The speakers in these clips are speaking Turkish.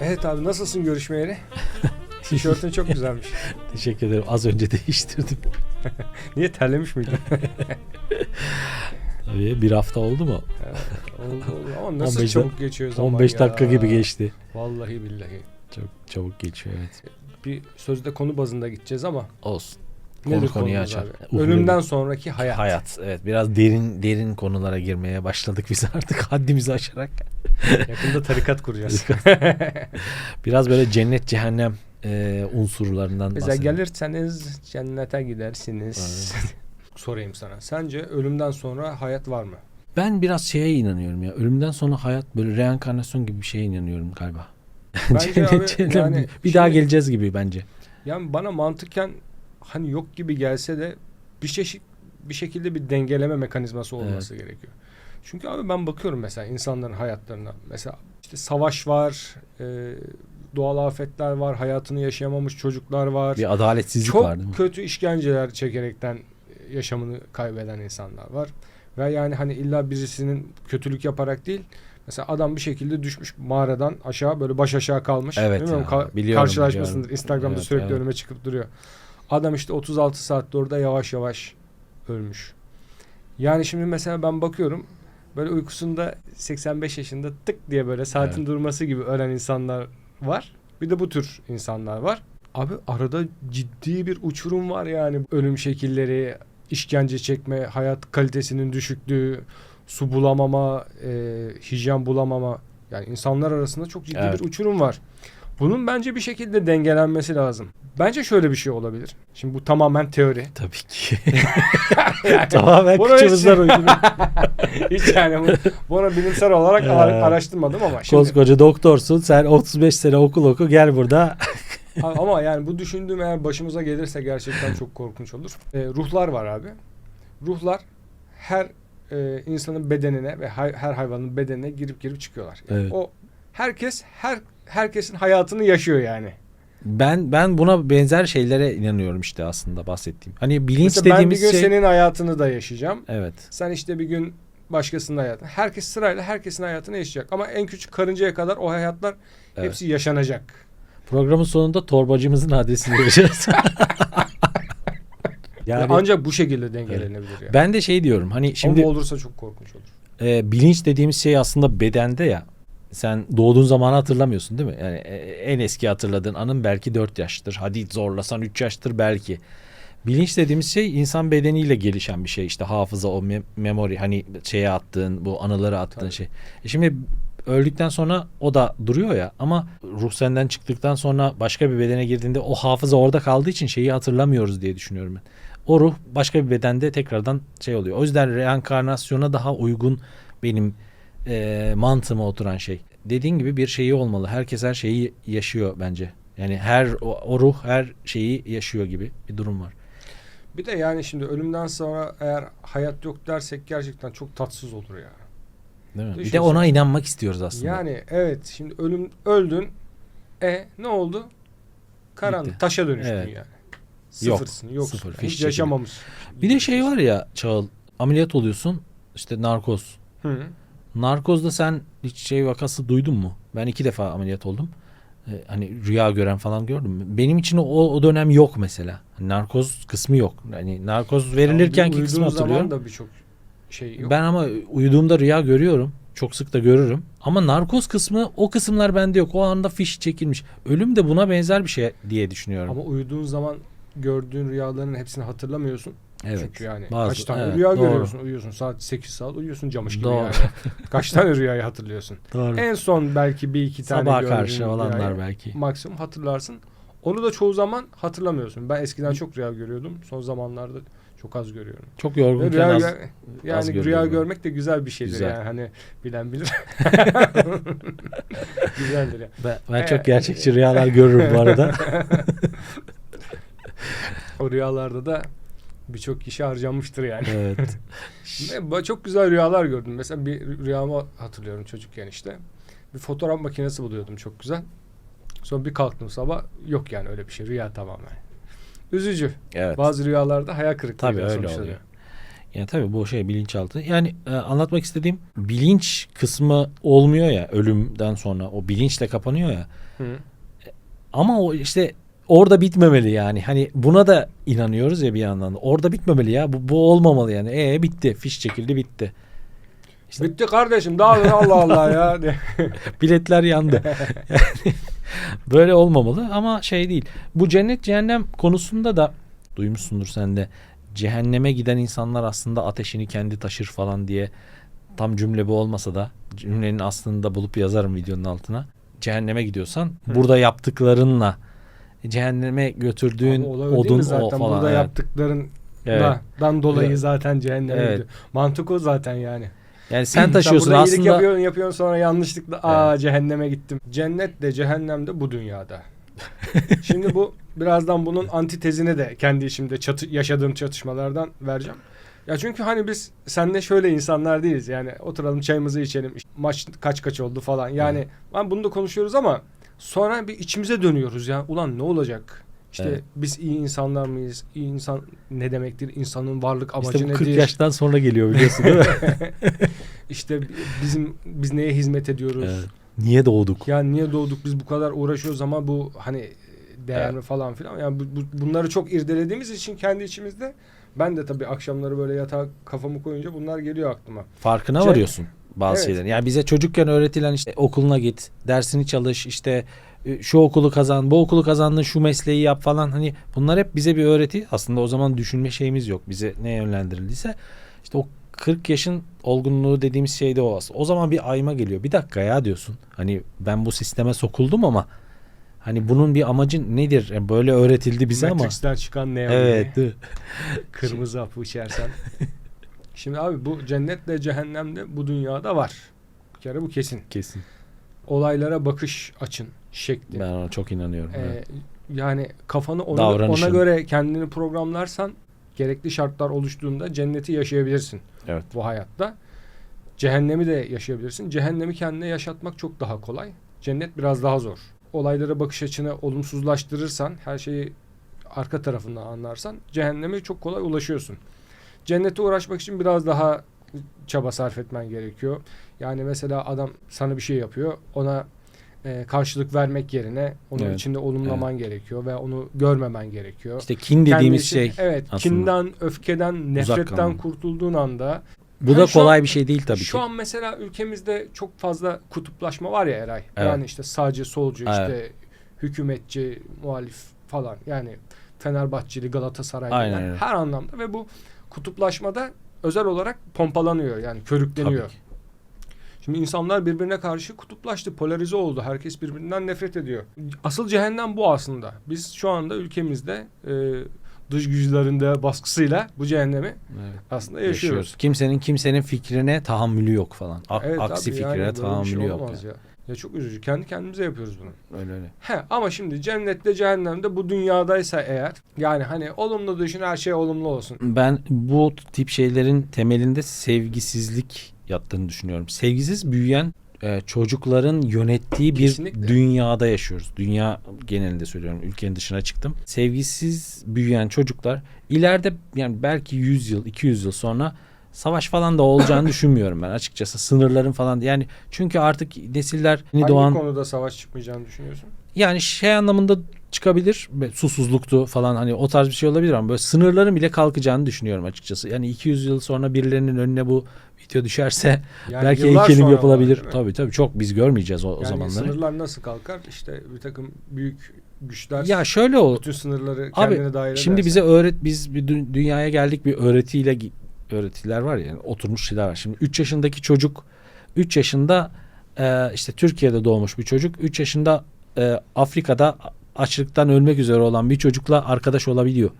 Evet abi nasılsın görüşmeyeli? Tişörtün çok güzelmiş. Teşekkür ederim. Az önce değiştirdim. Niye terlemiş miydin? Tabii bir hafta oldu mu? oldu, oldu. Ama nasıl 15 çabuk geçiyor zaman 15 ya. dakika gibi geçti. Vallahi billahi. Çok çabuk geçiyor evet. Bir sözde konu bazında gideceğiz ama Olsun. Nedir Konu konuyu açar. abi? Ölümden sonraki hayat. Hayat. Evet biraz derin derin konulara girmeye başladık biz artık haddimizi aşarak. Yakında tarikat kuracağız. Biraz böyle cennet cehennem e, unsurlarından Mesela bahsedelim. gelirseniz cennete gidersiniz. Sorayım sana. Sence ölümden sonra hayat var mı? Ben biraz şeye inanıyorum ya. Ölümden sonra hayat böyle reenkarnasyon gibi bir şeye inanıyorum galiba. Bence Cennet, abi cehennem yani bir, bir daha şimdi- geleceğiz gibi bence. Yani bana mantıken hani yok gibi gelse de bir çeşit bir şekilde bir dengeleme mekanizması olması gerekiyor. Çünkü abi ben bakıyorum mesela insanların hayatlarına. Mesela işte savaş var, e, doğal afetler var, hayatını yaşayamamış çocuklar var. Bir adaletsizlik Çok var değil mi? kötü işkenceler çekerekten yaşamını kaybeden insanlar var. Ve yani hani illa birisinin kötülük yaparak değil. Mesela adam bir şekilde düşmüş mağaradan aşağı böyle baş aşağı kalmış. Evet Bilmiyorum, ya, ka- biliyorum, karşılaşmasındır. biliyorum. Instagram'da Evet, sürekli evet. önüme çıkıp duruyor. Adam işte 36 saatte orada yavaş yavaş ölmüş. Yani şimdi mesela ben bakıyorum böyle uykusunda 85 yaşında tık diye böyle saatin Evet. durması gibi ölen insanlar var. Bir de bu tür insanlar var. Abi arada ciddi bir uçurum var yani ölüm şekilleri, işkence çekme, hayat kalitesinin düşüklüğü, su bulamama, e, hijyen bulamama. Yani insanlar arasında çok ciddi Evet. bir uçurum var. Bunun bence bir şekilde dengelenmesi lazım. Bence şöyle bir şey olabilir. Şimdi bu tamamen teori. Tabii ki. Tamamen Bunu kıçımızdan hiç- uydurduk. Hiç yani bu, bunu bilimsel olarak Ee, ara- araştırmadım ama şimdi Koskoca doktorsun. Sen 35 sene okul oku gel burada. ama yani bu düşündüğüm eğer başımıza gelirse gerçekten çok korkunç olur. Ee, ruhlar var abi. Ruhlar her e, insanın bedenine ve hay- her hayvanın bedenine girip girip çıkıyorlar. Yani Evet. O herkes her herkesin hayatını yaşıyor yani. Ben ben buna benzer şeylere inanıyorum işte aslında bahsettiğim. Hani bilinç Mesela ben bir dediğimiz gün şey senin hayatını da yaşayacağım. Evet. Sen işte bir gün başkasının hayatını. Herkes sırayla herkesin hayatını yaşayacak. Ama en küçük karıncaya kadar o hayatlar Evet. hepsi yaşanacak. Programın sonunda torbacımızın adresini vereceğiz. yani Ancak bu şekilde dengelenebilir yani. ben de şey diyorum. Hani Şimdi şimdi Ama olursa çok korkunç olur. e, bilinç dediğimiz şey aslında bedende ya. Sen doğduğun zamanı hatırlamıyorsun değil mi? Yani e, en eski hatırladığın anın belki 4 yaştır. Hadi zorlasan 3 yaştır belki. Bilinç dediğimiz şey insan bedeniyle gelişen bir şey. İşte hafıza, o me- memory hani şeye attığın, bu anıları attığın Tabii. şey. E şimdi öldükten sonra o da duruyor ya ama ruh senden çıktıktan sonra başka bir bedene girdiğinde o hafıza orada kaldığı için şeyi hatırlamıyoruz diye düşünüyorum ben. O ruh başka bir bedende tekrardan şey oluyor. O yüzden reenkarnasyona daha uygun benim e, mantığıma oturan şey. Dediğin gibi bir şeyi olmalı. Herkes her şeyi yaşıyor bence. Yani her o, o ruh her şeyi yaşıyor gibi bir durum var. Bir de yani şimdi ölümden sonra eğer hayat yok dersek gerçekten çok tatsız olur ya. Değil mi? Bir de ona inanmak istiyoruz aslında. Yani evet şimdi ölüm öldün. E ne oldu? Karanlık Bitti. taşa dönüştün Evet. yani. Yok, Sıfırsın, yoksun. sıfır, Hiç fiş çekili. yaşamamış. bir de şey var ya Çağıl ameliyat oluyorsun işte narkoz. Hı. Narkozda sen hiç şey vakası duydun mu? Ben iki defa ameliyat oldum. Ee, hani rüya gören falan gördüm? Benim için o, o dönem yok mesela. Hani narkoz kısmı yok. Hani narkoz verilirken ki kısmı hatırlıyorum. da birçok şey yok. Ben ama uyuduğumda rüya görüyorum. Çok sık da görürüm. Ama narkoz kısmı o kısımlar bende yok. O anda fiş çekilmiş. Ölüm de buna benzer bir şey diye düşünüyorum. Ama uyuduğun zaman gördüğün rüyaların hepsini hatırlamıyorsun. Evet. Çünkü yani Bazı- kaç tane evet, rüya doğru. görüyorsun. Uyuyorsun saat 8 saat uyuyorsun camış gibi Doğru. yani. Kaç tane rüyayı hatırlıyorsun. Doğru. En son belki bir iki tane gördüğün karşı olanlar belki. maksimum hatırlarsın. Onu da çoğu zaman hatırlamıyorsun. Ben eskiden çok rüya görüyordum. Son zamanlarda çok az görüyorum. Çok yorgunken rüya, az, yani az rüya görmek de güzel bir şeydir Güzel. yani hani bilen bilir. Güzeldir ya. Ben, ben Ee, çok gerçekçi rüyalar görürüm bu arada. O rüyalarda da birçok kişi harcanmıştır yani. evet. Çok güzel rüyalar gördüm. Mesela bir rüyamı hatırlıyorum çocukken işte. Bir fotoğraf makinesi buluyordum çok güzel. Sonra bir kalktım sabah yok yani öyle bir şey. Rüya tamamen. Üzücü. Evet. Bazı rüyalarda hayal kırıklığı Tabii öyle oluyor. Yani tabii bu şey bilinçaltı. Yani e, anlatmak istediğim bilinç kısmı olmuyor ya ölümden sonra. O bilinçle kapanıyor ya. Hı. Ama o işte orada bitmemeli yani. Hani buna da inanıyoruz ya bir yandan da. Orada bitmemeli ya. Bu, bu olmamalı yani. E bitti. Fiş çekildi bitti. İşte- Bitti kardeşim daha ne Allah Allah ya. Biletler yandı. yani böyle olmamalı ama şey değil. Bu cennet cehennem konusunda da duymuşsundur sen de. Cehenneme giden insanlar aslında ateşini kendi taşır falan diye tam cümle bu olmasa da cümlenin aslını da bulup yazarım videonun altına. Cehenneme gidiyorsan Hı. burada yaptıklarınla cehenneme götürdüğün Ama olay odun mi o zaten falan. burada evet. yaptıkların Evet. dan dolayı Evet. zaten cehenneme Evet. gidiyor. Mantık o zaten yani. Yani sen taşıyorsun iyilik aslında. yapıyorsun yapıyorsun sonra yanlışlıkla aa cehenneme gittim. Cennet de cehennem de bu dünyada. Şimdi bu birazdan bunun antitezini de kendi işimde çatı, yaşadığım çatışmalardan vereceğim. Ya çünkü hani biz senle şöyle insanlar değiliz. Yani oturalım çayımızı içelim. maç kaç kaç oldu falan. Yani ben bunu da konuşuyoruz ama sonra bir içimize dönüyoruz ya. Ulan ne olacak? İşte Evet. biz iyi insanlar mıyız? İyi insan ne demektir? İnsanın varlık amacı İşte bu 40 nedir? yaştan sonra geliyor biliyorsun değil mi? İşte bizim biz neye hizmet ediyoruz? Evet. Niye doğduk? Yani niye doğduk biz bu kadar uğraşıyoruz ama bu hani değer Evet. mi falan filan. Yani bu, bu- bunları çok irdelediğimiz için kendi içimizde ben de tabii akşamları böyle yatağa kafamı koyunca bunlar geliyor aklıma. Farkına Şey- varıyorsun bazı Evet. şeylerin. Yani bize çocukken öğretilen işte okuluna git, dersini çalış, işte e, şu okulu kazan, bu okulu kazandın, şu mesleği yap falan. Hani bunlar hep bize bir öğreti. Aslında o zaman düşünme şeyimiz yok. Bize ne yönlendirildiyse işte o 40 yaşın olgunluğu dediğimiz şey de o aslında. O zaman bir ayma geliyor. Bir dakika ya diyorsun. Hani ben bu sisteme sokuldum ama hani bunun bir amacı nedir? Yani böyle öğretildi bize ama. Matrix'ten çıkan ne Evet. Kırmızı hapı içersen. Şimdi abi bu cennetle cehennem de bu dünyada var. Bir kere bu kesin. Kesin. Olaylara bakış açın şekli. Ben ona çok inanıyorum. Ee, evet. yani kafanı ona, Davranışın. ona göre kendini programlarsan gerekli şartlar oluştuğunda cenneti yaşayabilirsin Evet. bu hayatta. Cehennemi de yaşayabilirsin. Cehennemi kendine yaşatmak çok daha kolay. Cennet biraz daha zor. Olaylara bakış açını olumsuzlaştırırsan, her şeyi arka tarafından anlarsan cehenneme çok kolay ulaşıyorsun. Cennete uğraşmak için biraz daha çaba sarf etmen gerekiyor. Yani mesela adam sana bir şey yapıyor. Ona e, karşılık vermek yerine onun Evet. içinde olumlaman gerekiyor ve onu görmemen gerekiyor. İşte kin dediğimiz için- şey. Evet, aslında. kinden, öfkeden, nefretten kurtulduğun anda Bu Yani da şu an- kolay bir şey değil tabii şu ki. an mesela ülkemizde çok fazla kutuplaşma var ya Eray. Evet. Yani işte sağcı, solcu, Evet. işte hükümetçi, muhalif falan. Yani Fenerbahçeli, Galatasaraylı her anlamda ve bu kutuplaşmada özel olarak pompalanıyor yani körükleniyor. Tabii ki. Şimdi insanlar birbirine karşı kutuplaştı, polarize oldu. Herkes birbirinden nefret ediyor. Asıl cehennem bu aslında. Biz şu anda ülkemizde e, dış güçlerin de baskısıyla bu cehennemi Evet. aslında yaşıyoruz. Yaşıyoruz. Kimsenin kimsenin fikrine tahammülü yok falan. A- Evet aksi fikrine yani şey tahammülü yok. olamaz yani. Ya. Ya çok üzücü. Kendi kendimize yapıyoruz bunu. Öyle öyle. He ama şimdi cennette cehennemde bu dünyadaysa eğer yani hani olumlu düşün her şey olumlu olsun. Ben bu tip şeylerin temelinde sevgisizlik yattığını düşünüyorum. Sevgisiz büyüyen e, çocukların yönettiği bir Kesinlikle. dünyada yaşıyoruz. Dünya genelinde söylüyorum. Ülkenin dışına çıktım. Sevgisiz büyüyen çocuklar ileride yani belki 100 yıl, 200 yıl sonra savaş falan da olacağını düşünmüyorum ben açıkçası. Sınırların falan yani çünkü artık nesiller yeni Hangi doğan konuda savaş çıkmayacağını düşünüyorsun? yani şey anlamında çıkabilir. Be- Susuzluktu falan hani o tarz bir şey olabilir ama böyle sınırların bile kalkacağını düşünüyorum açıkçası. Yani 200 yıl sonra birilerinin önüne bu video düşerse Yani belki yıllar heykelim sonra yapılabilir. var, değil mi? tabii tabii çok biz görmeyeceğiz o, o yani zamanları. sınırlar nasıl kalkar? İşte bir takım büyük güçler Ya şöyle o. bütün sınırları Abi, kendine dair Şimdi ederse- bize öğret biz bir dü- dünyaya geldik bir öğretiyle gi- öğretiler var ya yani oturmuş şeyler var. Şimdi 3 yaşındaki çocuk 3 yaşında e, işte Türkiye'de doğmuş bir çocuk 3 yaşında e, Afrika'da açlıktan ölmek üzere olan bir çocukla arkadaş olabiliyor.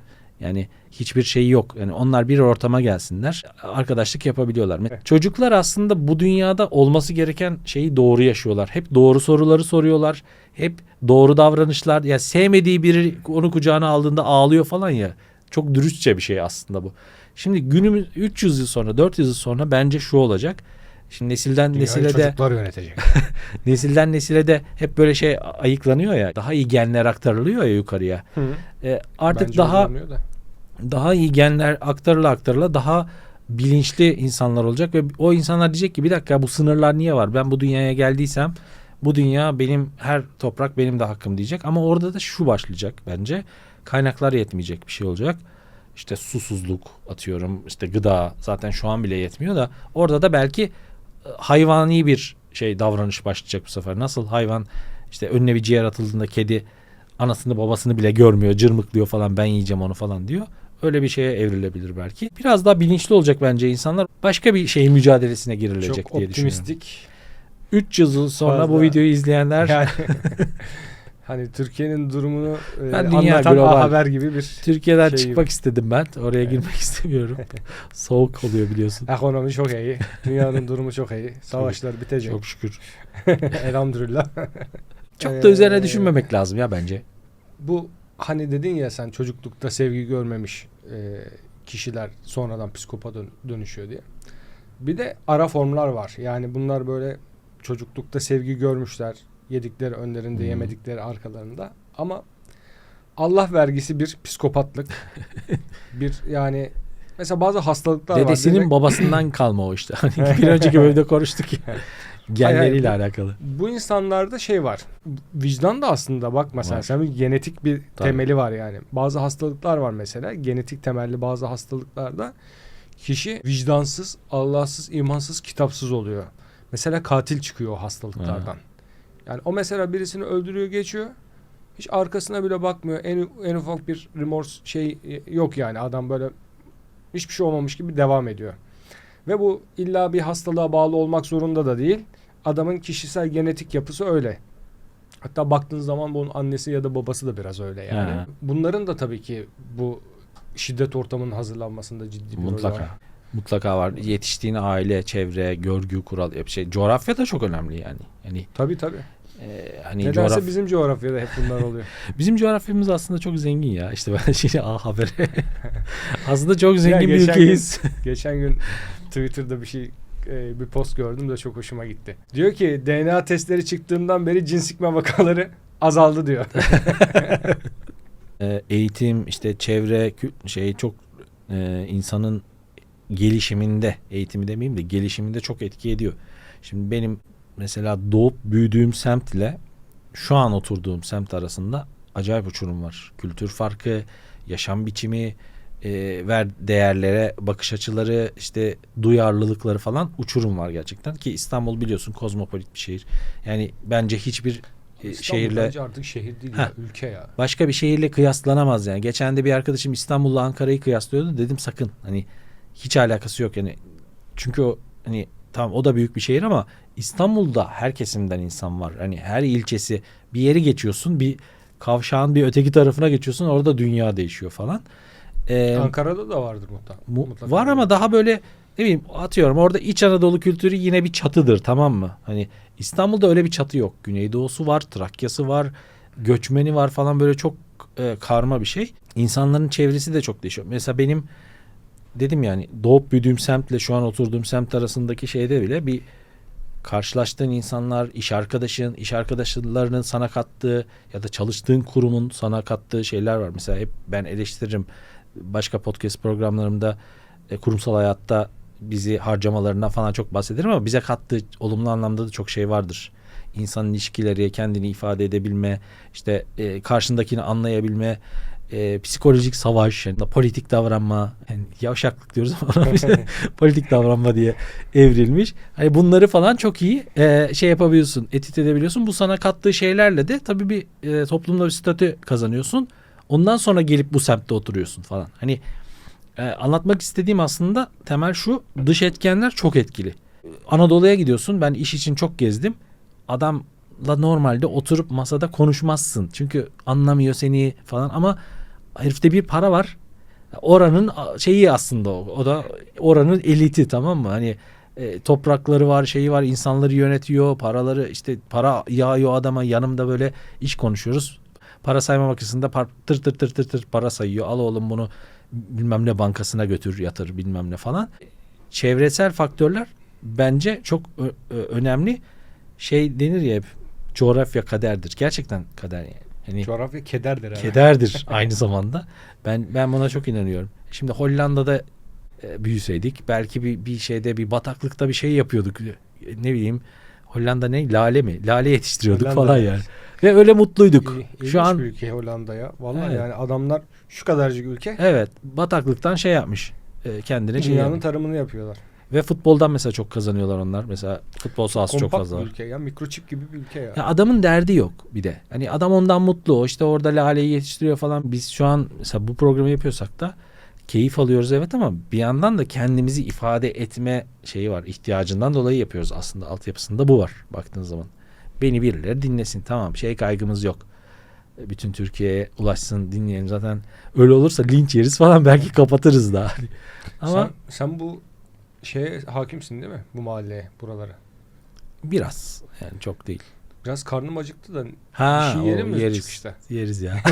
Yani hiçbir şeyi yok. Yani onlar bir ortama gelsinler, arkadaşlık yapabiliyorlar. Evet. Çocuklar aslında bu dünyada olması gereken şeyi doğru yaşıyorlar. Hep doğru soruları soruyorlar. Hep doğru davranışlar. Ya sevmediği biri onu kucağına aldığında ağlıyor falan ya. Çok dürüstçe bir şey aslında bu. Şimdi günümüz 300 yıl sonra, 400 yıl sonra bence şu olacak. Şimdi nesilden Dünyayı nesile de çocuklar yönetecek. nesilden nesile de hep böyle şey ayıklanıyor ya. Daha iyi genler aktarılıyor ya yukarıya. Hı. E, artık Bence daha da. daha iyi genler aktarıla aktarıla daha bilinçli insanlar olacak ve o insanlar diyecek ki bir dakika bu sınırlar niye var? Ben bu dünyaya geldiysem bu dünya benim her toprak benim de hakkım diyecek ama orada da şu başlayacak bence. Kaynaklar yetmeyecek bir şey olacak. İşte susuzluk atıyorum işte gıda zaten şu an bile yetmiyor da orada da belki e, hayvani bir şey davranış başlayacak bu sefer. Nasıl hayvan işte önüne bir ciğer atıldığında kedi anasını babasını bile görmüyor cırmıklıyor falan ben yiyeceğim onu falan diyor. Öyle bir şeye evrilebilir belki. Biraz daha bilinçli olacak bence insanlar. Başka bir şeyin mücadelesine girilecek Çok diye düşünüyorum. optimistik. 300 yıl sonra Fazla. bu videoyu izleyenler Yani hani Türkiye'nin durumunu e, Ben anlatan global. Haber gibi bir Türkiye'den şey çıkmak istedim ben. Oraya girmek istemiyorum. Soğuk oluyor biliyorsun. ekonomi çok iyi. Dünyanın durumu çok iyi. Savaşlar bitecek. Çok şükür. Elhamdülillah. Çok da üzerine Ee, düşünmemek lazım ya bence. Bu hani dedin ya sen çocuklukta sevgi görmemiş e, kişiler sonradan psikopata dön- dönüşüyor diye. Bir de ara formlar var. Yani bunlar böyle çocuklukta sevgi görmüşler. Yedikleri önlerinde, yemedikleri arkalarında. Ama Allah vergisi bir psikopatlık. bir yani mesela bazı hastalıklar var. Dedesinin babasından kalma o işte. Hani bir önceki bölümde konuştuk ya. Genleriyle Hayır, alakalı. bu insanlarda şey var. Vicdan da aslında bak mesela Var. sen bir genetik bir Tabii. temeli var yani. Bazı hastalıklar var mesela. Genetik temelli bazı hastalıklarda kişi vicdansız, Allahsız, imansız, kitapsız oluyor. Mesela katil çıkıyor o hastalıklardan. Yani o mesela birisini öldürüyor, geçiyor. Hiç arkasına bile bakmıyor. En, en ufak bir remorse şey yok yani. Adam böyle hiçbir şey olmamış gibi devam ediyor. Ve bu illa bir hastalığa bağlı olmak zorunda da değil. Adamın kişisel genetik yapısı öyle. Hatta baktığın zaman bunun annesi ya da babası da biraz öyle yani. Ha. Bunların da tabii ki bu şiddet ortamının hazırlanmasında ciddi bir rolü var. Mutlaka. Var. Yetiştiğin aile, çevre, görgü, kural, şey. Coğrafya da çok önemli yani. Yani Tabii tabii. e, hani Nedense coğraf- bizim coğrafyada hep bunlar oluyor. bizim coğrafyamız aslında çok zengin ya. İşte ben şimdi A habere. aslında çok Ya zengin bir geçen ülkeyiz. Geçen gün Twitter'da bir şey e, bir post gördüm de çok hoşuma gitti. Diyor ki DNA testleri çıktığından beri cinsikme vakaları azaldı diyor. E, eğitim işte çevre şey çok e, insanın gelişiminde eğitimi demeyeyim de gelişiminde çok etki ediyor. Şimdi benim mesela doğup büyüdüğüm semtle şu an oturduğum semt arasında acayip uçurum var. Kültür farkı, yaşam biçimi, e, ver değerlere bakış açıları, işte duyarlılıkları falan uçurum var gerçekten ki İstanbul biliyorsun kozmopolit bir şehir. Yani bence hiçbir e, İstanbul şehirle bence artık şehir değil Heh. ya, ülke ya. başka bir şehirle kıyaslanamaz yani. Geçen de bir arkadaşım İstanbul'la Ankara'yı kıyaslıyordu. Dedim sakın hani hiç alakası yok yani. Çünkü o hani tamam o da büyük bir şehir ama İstanbul'da her kesimden insan var. Hani her ilçesi bir yeri geçiyorsun bir kavşağın bir öteki tarafına geçiyorsun orada dünya değişiyor falan. Ee, Ankara'da da vardır mutlaka. mu- mutlaka. var ama daha böyle ne bileyim atıyorum orada İç Anadolu kültürü yine bir çatıdır tamam mı? Hani İstanbul'da öyle bir çatı yok. Güneydoğusu var, Trakya'sı var, göçmeni var falan böyle çok e, karma bir şey. İnsanların çevresi de çok değişiyor. Mesela benim dedim yani doğup büyüdüğüm semtle şu an oturduğum semt arasındaki şeyde bile bir karşılaştığın insanlar, iş arkadaşın, iş arkadaşlarının sana kattığı ya da çalıştığın kurumun sana kattığı şeyler var. Mesela hep ben eleştiririm başka podcast programlarımda e, kurumsal hayatta bizi harcamalarından falan çok bahsederim ama bize kattığı olumlu anlamda da çok şey vardır. İnsan ilişkileri, kendini ifade edebilme, işte e, karşındakini anlayabilme, e, psikolojik savaş, yani politik davranma, yani yavşaklık diyoruz ama politik davranma diye evrilmiş. Hani bunları falan çok iyi e, şey yapabiliyorsun, etit edebiliyorsun. Bu sana kattığı şeylerle de tabii bir e, toplumda bir statü kazanıyorsun. Ondan sonra gelip bu semtte oturuyorsun falan. Hani e, anlatmak istediğim aslında temel şu dış etkenler çok etkili. Anadolu'ya gidiyorsun ben iş için çok gezdim. Adamla normalde oturup masada konuşmazsın. Çünkü anlamıyor seni falan ama herifte bir para var. Oranın şeyi aslında o. O da oranın eliti tamam mı? Hani e, toprakları var, şeyi var, insanları yönetiyor, paraları işte para yağıyor adama yanımda böyle iş konuşuyoruz. Para sayma makinesinde par- tır tır tır tır tır para sayıyor. Al oğlum bunu bilmem ne bankasına götür yatır bilmem ne falan. Çevresel faktörler bence çok önemli. Şey denir ya hep coğrafya kaderdir. Gerçekten kader yani. Hani Coğrafya kederdir. herhalde. kederdir aynı zamanda. Ben ben buna çok inanıyorum. Şimdi Hollanda'da e, büyüseydik belki bir, bir şeyde bir bataklıkta bir şey yapıyorduk. E, Ne bileyim Hollanda ne? Lale mi? Lale yetiştiriyorduk Hollanda, falan yani. Ve öyle mutluyduk. İlginç Şu an bir ülke Hollanda ya. Vallahi Evet. yani adamlar şu kadarcık ülke evet bataklıktan şey yapmış. e, Kendine şey dünyanın yapmış. tarımını yapıyorlar. Ve futboldan mesela çok kazanıyorlar onlar. Mesela futbol sahası çok Kompakt fazla bir var. ülke ya. Mikroçip gibi bir ülke ya. Ya adamın derdi yok bir de. Hani adam ondan mutlu. İşte orada laleyi yetiştiriyor falan. Biz şu an mesela bu programı yapıyorsak da keyif alıyoruz evet ama bir yandan da kendimizi ifade etme şeyi var. İhtiyacından dolayı yapıyoruz aslında. Altyapısında bu var baktığın zaman. Beni birileri dinlesin tamam şey kaygımız yok. Bütün Türkiye'ye ulaşsın dinleyelim zaten. Öyle olursa linç yeriz falan belki kapatırız da. Ama Sen, sen bu şeye hakimsin değil mi? Bu mahalleye, buralara. biraz yani çok değil. Biraz karnım acıktı da Ha bir şey o yiyelim mi yeriz. çıkışta? Yeriz ya.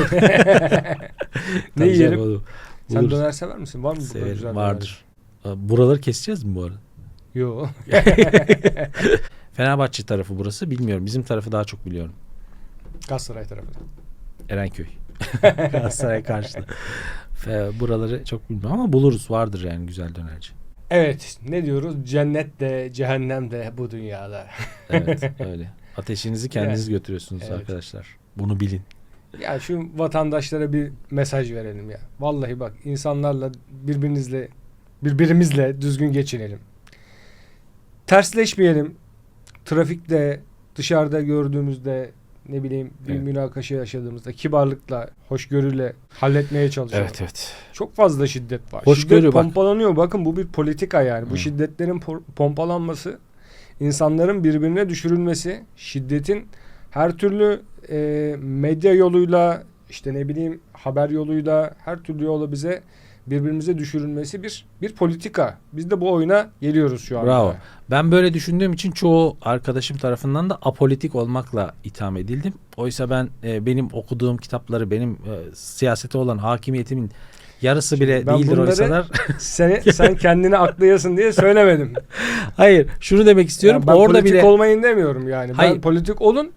Ne yiyelim? olur. Sen döner sever misin? Var mı burada Severim, güzel vardır. Buraları keseceğiz mi bu arada? döner? Yo. Fenerbahçe tarafı burası bilmiyorum. Bizim tarafı daha çok biliyorum. Galatasaray tarafı. Erenköy. Galatasaray karşıda. Buraları çok bilmiyorum ama buluruz. Vardır yani güzel dönerci. Evet. Ne diyoruz? Cennet de, cehennem de bu dünyada. Evet öyle. Ateşinizi kendiniz götürüyorsunuz Evet. arkadaşlar. Bunu bilin. Ya şu vatandaşlara bir mesaj verelim ya. Vallahi bak insanlarla birbirinizle birbirimizle düzgün geçinelim. Tersleşmeyelim. Trafikte dışarıda gördüğümüzde ne bileyim bir Evet. münakaşa yaşadığımızda kibarlıkla, hoşgörüyle halletmeye çalışalım. evet. Çok fazla şiddet var. Hoşgörü şiddet bak. pompalanıyor. Bakın bu bir politika yani. Bu Hı. şiddetlerin po- pompalanması, insanların birbirine düşürülmesi, şiddetin her türlü e, medya yoluyla, işte ne bileyim haber yoluyla, her türlü yola bize birbirimize düşürülmesi bir bir politika. Biz de bu oyuna geliyoruz şu anda. Bravo. Ben böyle düşündüğüm için çoğu arkadaşım tarafından da apolitik olmakla itham edildim. Oysa ben e, benim okuduğum kitapları benim e, siyasete olan hakimiyetimin yarısı bile ben değildir oysalar. Sen, sen kendini aklayasın diye söylemedim. Hayır, şunu demek istiyorum. Yani ben orada politik bile olmayın demiyorum yani. Ben Hayır. politik olun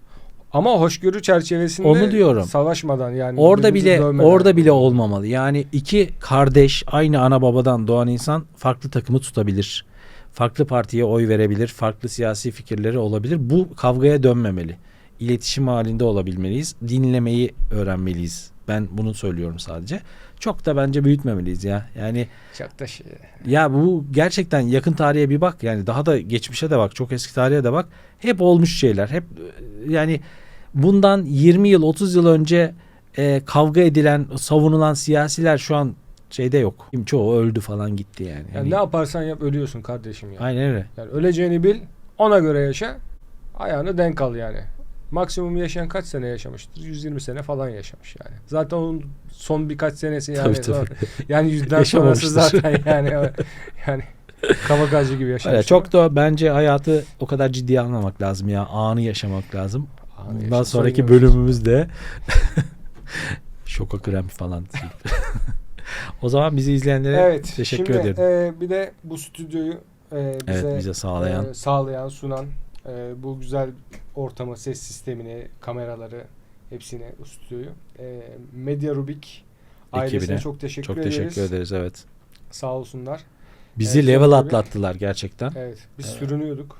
ama hoşgörü çerçevesinde Onu diyorum. savaşmadan yani orada bile dövmeden. orada bile olmamalı. Yani iki kardeş aynı ana babadan doğan insan farklı takımı tutabilir. Farklı partiye oy verebilir, farklı siyasi fikirleri olabilir. Bu kavgaya dönmemeli. İletişim halinde olabilmeliyiz. Dinlemeyi öğrenmeliyiz. Ben bunu söylüyorum sadece. Çok da bence büyütmemeliyiz ya. Yani Çok da şey. ya bu gerçekten yakın tarihe bir bak. Yani daha da geçmişe de bak. Çok eski tarihe de bak. Hep olmuş şeyler. Hep e, yani bundan 20 yıl 30 yıl önce e, kavga edilen, savunulan siyasiler şu an şeyde yok. Çoğu öldü falan gitti yani. Yani ne yaparsan yap ölüyorsun kardeşim ya. Aynen öyle. Yani öleceğini bil, ona göre yaşa. Ayağını denk al yani. Maksimum yaşayan kaç sene yaşamıştır? 120 sene falan yaşamış yani. Zaten onun son birkaç senesi yani. Tabii, tabii. Yani yüzden sonrası zaten yani. yani kabakacı gibi yaşamış. Öyle, çok da bence hayatı o kadar ciddiye almamak lazım ya. Anı yaşamak lazım. Anı Bundan yaşasın, sonraki yaşasın. bölümümüzde şoka krem falan. o zaman bizi izleyenlere Evet. teşekkür şimdi, ederim. e, bir de bu stüdyoyu e, bize, evet bize sağlayan. e, sağlayan, sunan e, bu güzel ortamı, ses sistemini, kameraları hepsini bu stüdyoyu. E, Media Rubik ailesine Ekibine çok teşekkür Çok ederiz. teşekkür ederiz evet. Sağ olsunlar. Bizi Evet, level atlattılar gerçekten. Evet. Biz Evet. sürünüyorduk.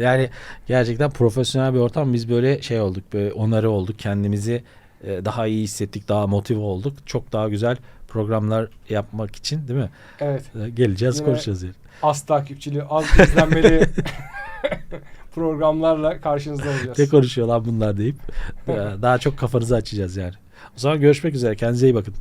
Yani gerçekten profesyonel bir ortam. Biz böyle şey olduk, böyle onarı olduk. Kendimizi e, daha iyi hissettik, daha motive olduk. Çok daha güzel programlar yapmak için değil mi? Evet. Geleceğiz, Yine- konuşacağız yani. Az takipçili, az izlenmeli programlarla karşınızda olacağız. Ne konuşuyor lan bunlar deyip e, daha çok kafanızı açacağız yani. O zaman görüşmek üzere. Kendinize iyi bakın.